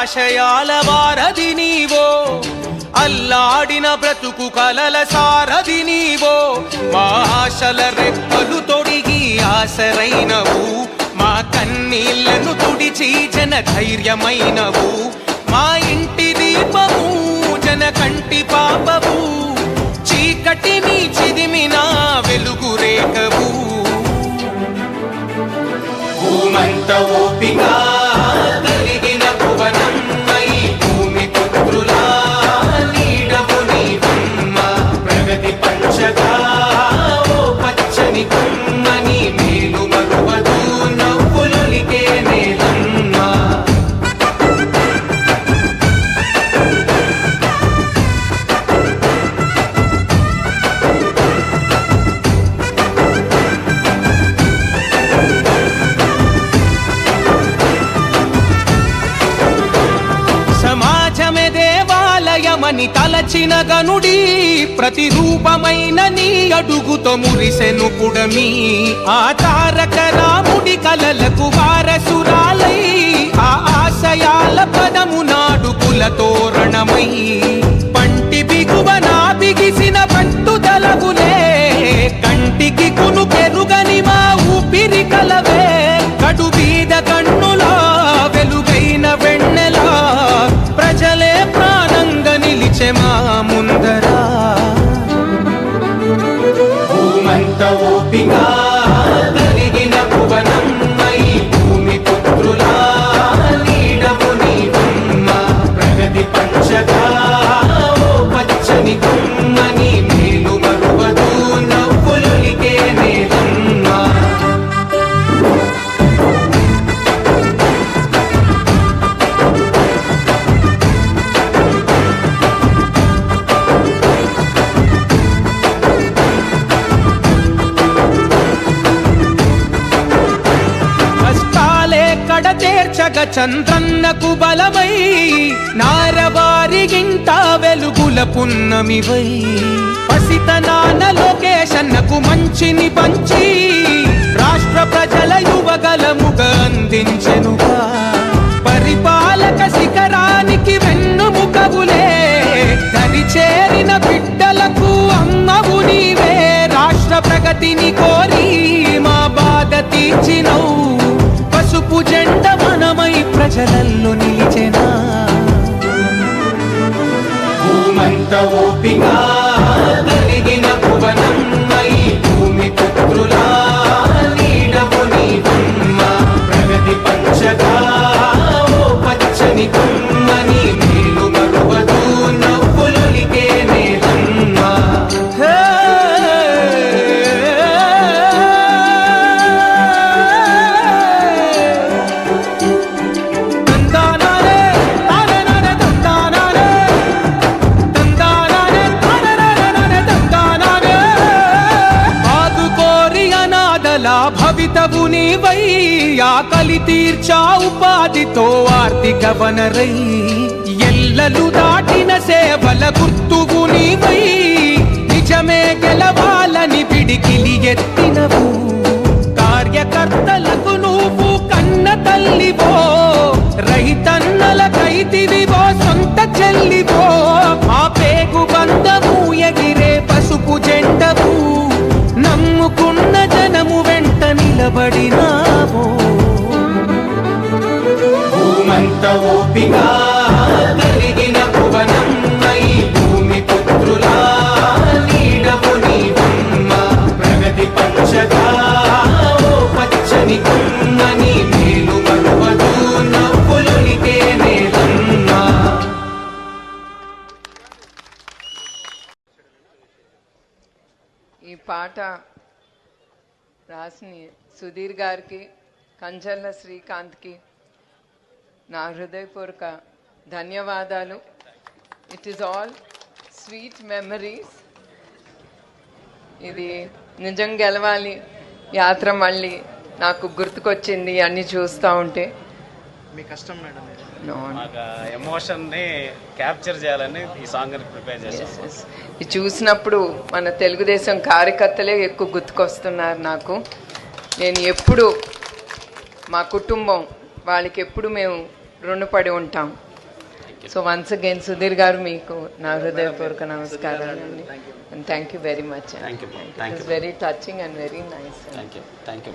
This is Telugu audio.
ఆశయాల వారధి నీవో అల్లాడిన బ్రతుకు కలల సారధి నీవో. మా ఆశల రెప్పలు తొడిగి ఆశరైనవు మా కన్నీళ్ళను తుడిచి జన ధైర్యమైనవు మా ఇంటి దీపము జన కంటి పాపము చీకటిని చిదిమిన వెలుగు రేఖవు. భూమంత ఓపిక అని తలచిన గనుడి ప్రతిరూపమైన నీ అడుగుతో మురిసెను పుడమి ఆ తారక రాముడి కలలకు వారసురాలై ఆ ఆశయాల పదము నాడు కులతోరణమై భూమంత ఓపిక కడతేర్చగ చంద్రన్నకు బలమై నారవారిగింట వెలుగుల పున్నమివై. పసితనాన లోకేశన్నకు మంచిని పంచి రాష్ట్ర ప్రజల యువగలముగా అందించెనుగా పరిపాలక శిఖరానికి వెన్నుముకవులే దరి చేరిన బిడ్డలకు అమ్మవు నీవే. రాష్ట్ర ప్రగతిని భూమంత ఓపిక కలిగిన భువనం. అనాథల భవితవు నీవై ఆకలి తీర్చా ఉపాధితో ఆర్థిక వనరై. ఎల్లలు దాటిన సేవల గుర్తువు నీవై నిజమే గెలవాలని పిడికిలి ఎత్తినవు. ఈ పాట రాసిన సుధీర్ గారికి కంచర్ల శ్రీకాంత్కి నా హృదయపూర్వక ధన్యవాదాలు. It is all sweet memories ఇది నిజం గెలవాలి. యాత్ర మళ్ళీ నాకు గుర్తుకొచ్చింది అన్నీ చూస్తూ ఉంటే. మీ కష్టం మేడం ఇది. No, మాకు ఎమోషన్ని క్యాప్చర్ చేయాలని ఈ సాంగ్ ప్రిపేర్ చూసినప్పుడు మన తెలుగుదేశం కార్యకర్తలే ఎక్కువ గుర్తుకొస్తున్నారు నాకు. నేను ఎప్పుడు మా కుటుంబం వాళ్ళకి ఎప్పుడు మేము రుణపడి ఉంటాం. సో వన్స్ అగైన్ సుధీర్ గారు మీకు నా హృదయపూర్వక నమస్కారాలు అండి. And thank you very much. Very touching and very nice thank you thank you